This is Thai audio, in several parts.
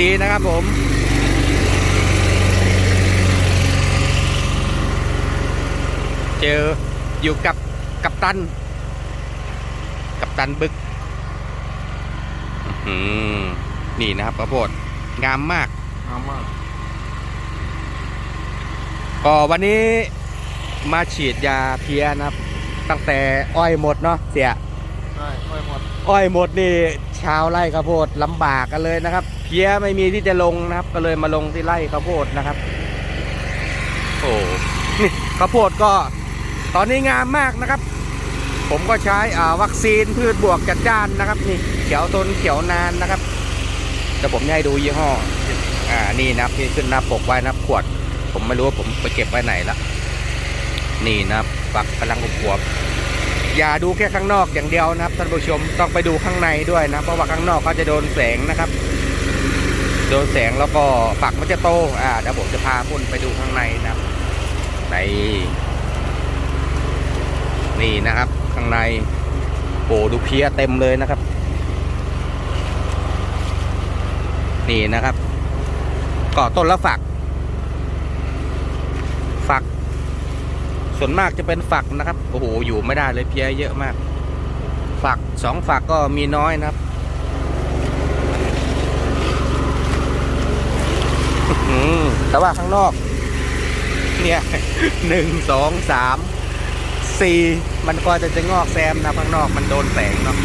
ดีนะครับผม เจออยู่กับกัปตัน กัปตันบึกอื้อหือนี่นะครับข้าวโพดงามมากงามมาก ก็วันนี้มาฉีดยาเพลียนะครับ ตั้งแต่อ้อยหมดเนาะเสียใช่ค่อยหมด อ้อยหมดนี่ ชาวไร่ข้าวโพดลำบากกันเลยนะครับ เพี้ยไม่มีที่จะลงนะครับ ก็เลยมาลงที่ไร่ข้าวโพดนะครับ โอ้นี่ข้าวโพดก็ตอนนี้งามมากนะครับ ผมก็ใช้อ่าวัคซีนพืชบวกจัดจ้านนะครับ นี่เขียวทนเขียวนานนะครับแต่ผมจะให้ดูยี่ห้อ อ่านี่นะครับที่ขึ้นหน้าปกไว้นะครับขวด ผมไม่รู้ว่าผมไปเก็บไว้ไหนละนี่นะครับฝักกำลังขวบๆ อย่าดูแค่ข้างนอกอย่างเดียวนะครับท่านผู้ชมต้องไปดูข้างในด้วยนะ เพราะว่าข้างนอกเขาจะโดนแสงนะครับ โดนแสงแล้วก็ฝักมันจะโตอ่าเดี๋ยวผมจะพาพุ่นไปดูข้างในนะครับในนี่นะครับ ข้างในโอ้ดูเพี้ยเต็มเลยนะครับ นี่นะครับ ก็ต้นละฝักฝัก ส่วนมากจะเป็นฝักนะครับโอ้โหอยู่ไม่ได้เลยเพี้ยเยอะมาก ฝักสองฝักก็มีน้อยนะครับแต่ว่าข้างนอก เนี่ยหนึ่งสองสามสี่มันก็จะจะงอกแซมนะข้างนอกมันโดนแสงเนาะ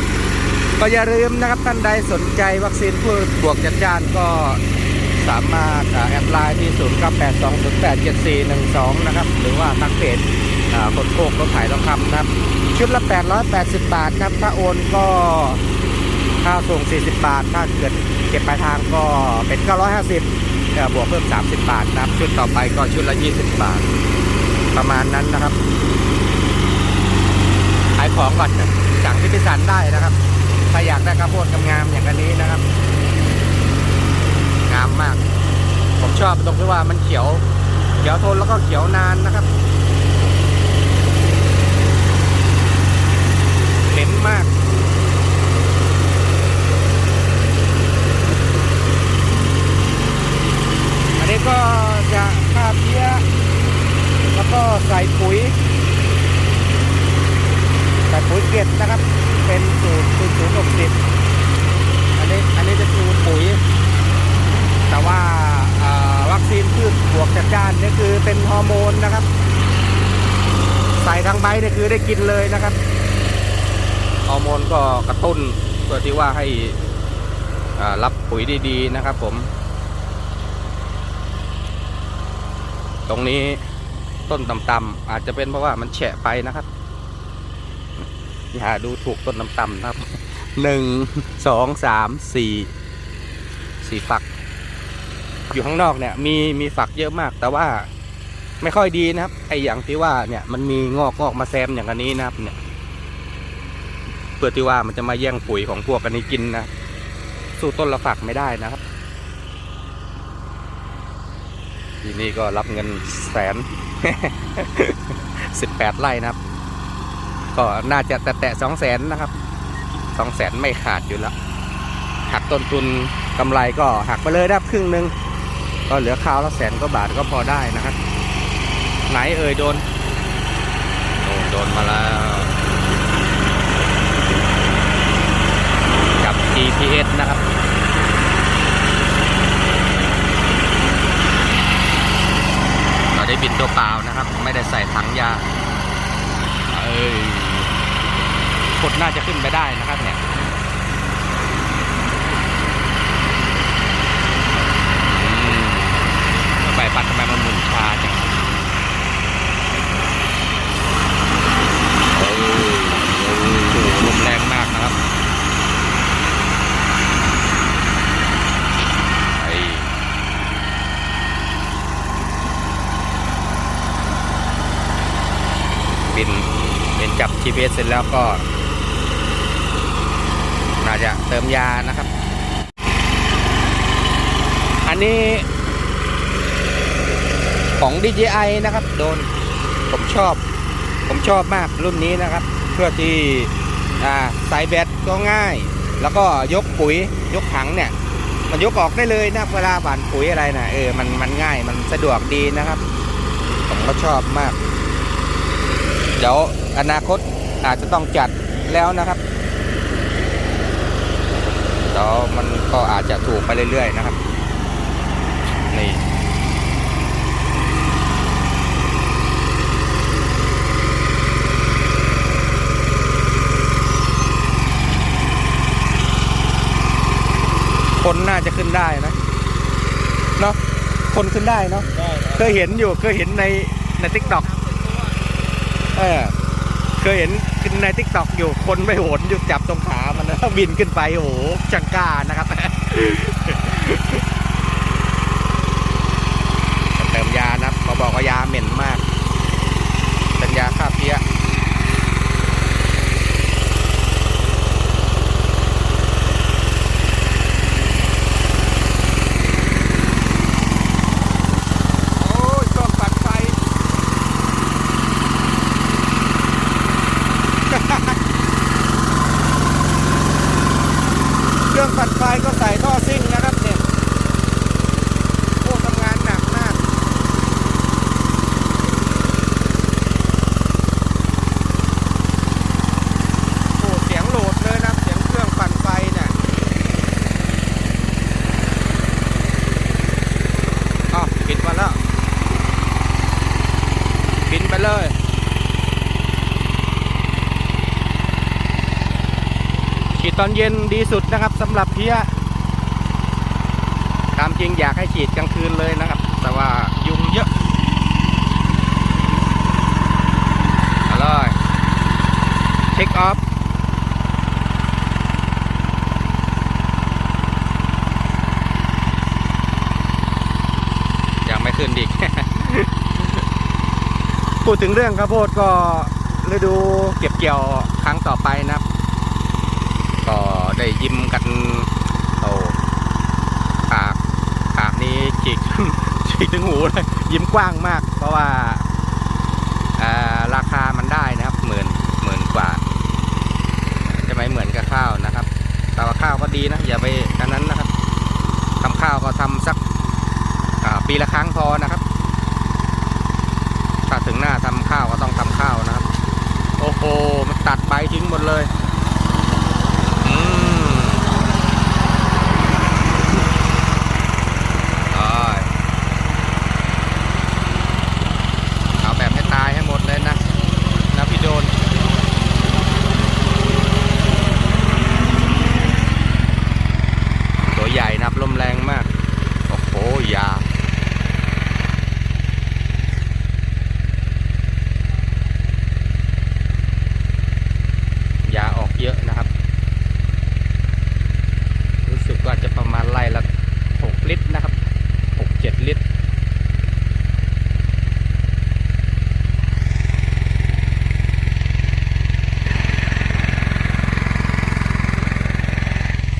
ก็อย่าลืมนะครับท่านใดสนใจวัคซีนพืชบวกจัดจ้านก็ สามารถแอดไลน์ที่ 0 9 8 2 0 8 7 4 1 2 นะครับ หรือว่าทางเพจคนโคกรถไถทองคำนะครับ ชุดละ 880 บาทครับ ถ้าโอนก็ค่าส่ง 40 บาท ถ้าเกิดเก็บปลายทางก็เป็น 950 บวกเพิ่ม 30 บาทนะครับ ชุดต่อไปก็ชุดละ 20 บาท ประมาณนั้นนะครับ ขายของก่อนสั่งที่พิสันได้นะครับ ถ้าอยากได้ข้าวโพดงามๆอย่างอันนี้นะครับ งามมาก ผมชอบตรงที่ว่ามันเขียว เขียวทนแล้วก็เขียวนานนะครับ เห็นมากอันนี้ก็จะฆ่าเพี้ย แล้วก็ใส่ปุ๋ย ใส่ปุ๋ยเกล็ดนะครับ เป็นสูตรสูตรศูนย์หกสิบอันนี้อันนี้จะคือปุ๋ย แต่ว่าอ่าวัคซีนพืชบวกจัดจ้านนี่คือเป็นฮอร์โมนนะครับ ใส่ทางใบนี่คือได้กินเลยนะครับฮอร์โมนก็กระตุ้นเพื่อที่ว่าให้รับปุ๋ยดีๆนะครับ ผม ตรงนี้ต้นต่ำๆอาจจะเป็นเพราะว่ามันแฉะไปนะครับ อย่าดูถูกต้นต่ำๆนะครับหนึ่งสองสามสี่สี่ฝัก อยู่ข้างนอกเนี่ย มีมีฝักเยอะมากแต่ว่า ไม่ค่อยดีนะครับ ไออย่างที่ว่าเนี่ยมันมีงอกงอกมาแซมอย่างอันนี้นะครับ เนี่ย เพื่อที่ว่ามันจะมาแย่งปุ๋ยของพวกอันนี้กินนะสู้ต้นละฝักไม่ได้นะครับทีนี้ก็รับเงินแสนสิบแปดไร่นะครับ ก็น่าจะแตะแตะสองแสนนะครับสองแสนไม่ขาดอยู่แล้วหักต้นทุนกำไรก็หักไปเลยนะครับครึ่งหนึ่งก็เหลือข้าวละแสนก็บาทก็พอได้นะครับ ไหนเอ่ยโดนโอ้โดนมาแล้วกับ GPS นะครับเราได้บินตัวเปล่านะครับ ไม่ได้ใส่ถังยาเอ้ยกดน่าจะขึ้นไปได้นะครับเนี่ย อืมไปปัดทำไมมันหมุนช้าจังเออโอ้โหลมแรงมากนะครับไอ้บินบินจับ GPS เส ร็จแล้วก็น่าจะเติมยานะครับ อันนี้ของ DJI นะครับ โดนผมชอบ ผมชอบมากรุ่นนี้นะครับ เพื่อที่อ่าใส่แบตก็ง่าย แล้วก็ยกปุ๋ยยกถังเนี่ย มันยกออกได้เลยนะเวลาหว่านปุ๋ยอะไรนะเออมันมันง่ายมันสะดวกดีนะครับ ผมก็ชอบมาก เดี๋ยวอนาคต อาจจะต้องจัดแล้วนะครับเดี๋ยวมันก็อาจจะถูกไปเรื่อยๆนะครับ นี่คนน่าจะขึ้นได้นะเนาะคนขึ้นได้เนาะได้เคยเห็นอยู่เคยเห็นในในทิกตอกเออ เคยเห็นในทิกตอกอยู่คนไม่โหนอยู่จับตรงขามันนะบินขึ้นไปโอ้โหจังก้านะครับ เติมยานะครับเขาบอกว่ายาเหม็นมาก เป็นยาฆ่าเพี้ย โอ้ยช่วงปัดไฟ เค รื่องปัดไฟก็ใส่ท่อซิ่งนะครับเนี่ยโอ้ทำงานหนักมากโอ้เสียงโหลดเลยนะเสียงเครื่องปั่นไฟเนี่ยอ๋อปิดมาแล้วบินไปเลย ฉีดตอนเย็นดีสุดนะครับสำหรับเพี้ยตามจริงอยากให้ฉีดกลางคืนเลยนะครับ แต่ว่ายุงเยอะเอาเลยเช็คออฟยังไม่ขึ้นดิพูดถึงเรื่องข้าวโพดก็ฤดูเก็บเกี่ยวครั้งต่อไปนะครับ ได้ยิ้มกันโอ้ปากปากนี้ฉีกฉีกถึงหูเลยยิ้มกว้างมาก เพราะว่าราคามันได้นะครับหมื่นหมื่นกว่า จะไม่เหมือนกับข้าวนะครับ แต่ว่าข้าวก็ดีนะ อย่าไปอันนั้นนะครับทำข้าวก็ทำสักปีละครั้งพอนะครับถ้าถึงหน้าทำข้าวก็ต้องทำข้าวนะครับ โอ้โหมันตัดใบทิ้งหมดเลย อืมได้เอาแบบให้ตายให้หมดเลยนะ นะพี่โดน ตัวใหญ่นับลมแรงมาก โอ้โห ยาว ยาออกเยอะนะครับ รู้สึกว่าจะประมาณไล่ละหกลิตรนะครับหกเจ็ดลิตร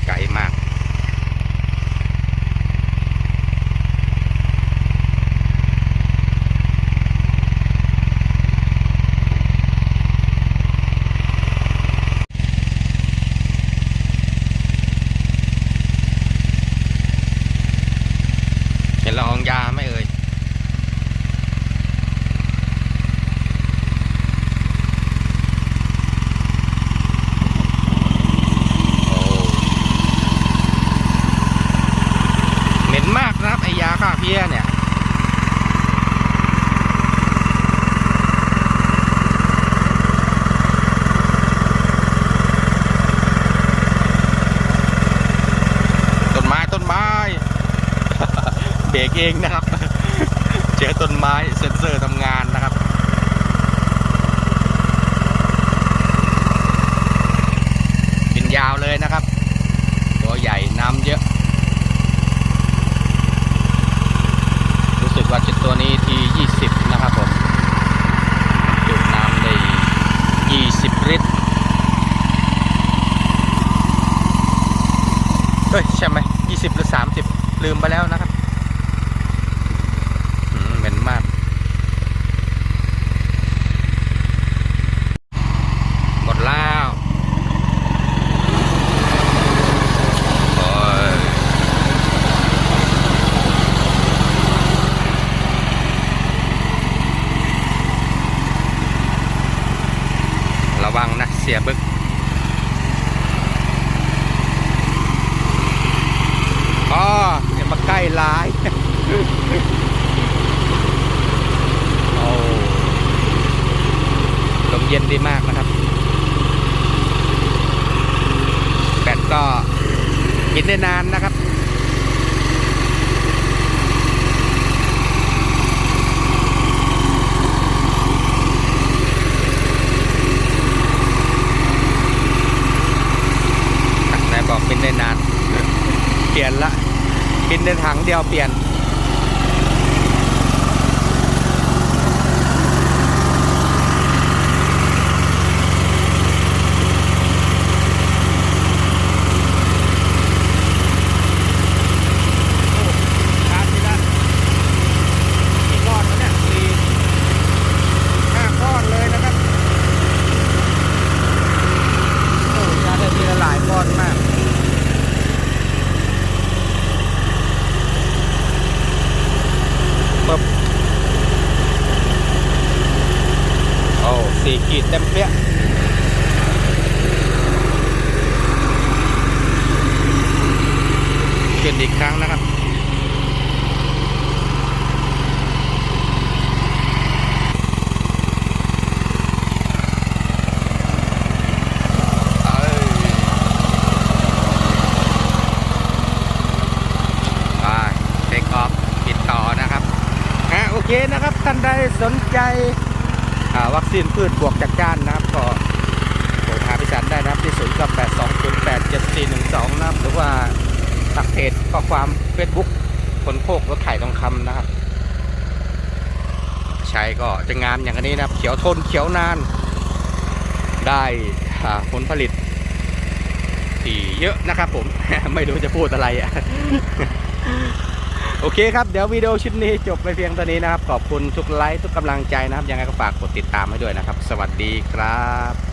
ไกลมาก เห็นละอองยาไหม่เอ่ย โอ้เหม็นมากนะครับ ไอยาฆ่าเพี้ยเนี่ยต้นไม้ต้นไม้เบรกเองนะครับ เจอต้นไม้เสร์ท เฮ้ยใช่ไหมยี่สิบหรือสามสิบลืมไปแล้วนะครับเหม็นมากหมดแล้วระวังนะเสียบึก มาใกล้หลายโอ้ลมเย็นดีมากนะครับ แบตก็กินได้นานนะครับ ไหนบอกกินได้นาน เปลี่ยนละกินในถัง เดียวเปลี่ยน การทีละกี่ก้อนวะเนี่ยสี่ห้าก้อนเลยนะครับ โอ้ชาร์จได้ทีละหลายก้อนมาก ปึ๊บโอ้สี่ขีดเต็มเปี้ยเกินอีกครั้งนะครับ เอ้ยไปเทคออฟติดต่อนะครับอะโอเคนะครับท่าน ใดสนใจวัคซีนพืชบวกจากก้านนะครับก็โทรหาพิสันได้นะครับที่0 9 8 2 0 8 7 4 1 2นะครับ หรือว่าทักเพจข้อความ Facebook คนโคกรถไถทองคำนะครับ ใช้ก็จะงามอย่างนี้นะครับ เขียวทนเขียวนาน ได้ผลผลิตที่เยอะนะครับผม ไม่รู้จะพูดอะไรอะ โอเคครับ เดี๋ยววิดีโอชุดนี้จบไปเพียงเท่านี้นะครับ ขอบคุณทุกไลค์ทุกกำลังใจนะครับ ยังไงก็ฝากกดติดตามให้ด้วยนะครับ สวัสดีครับ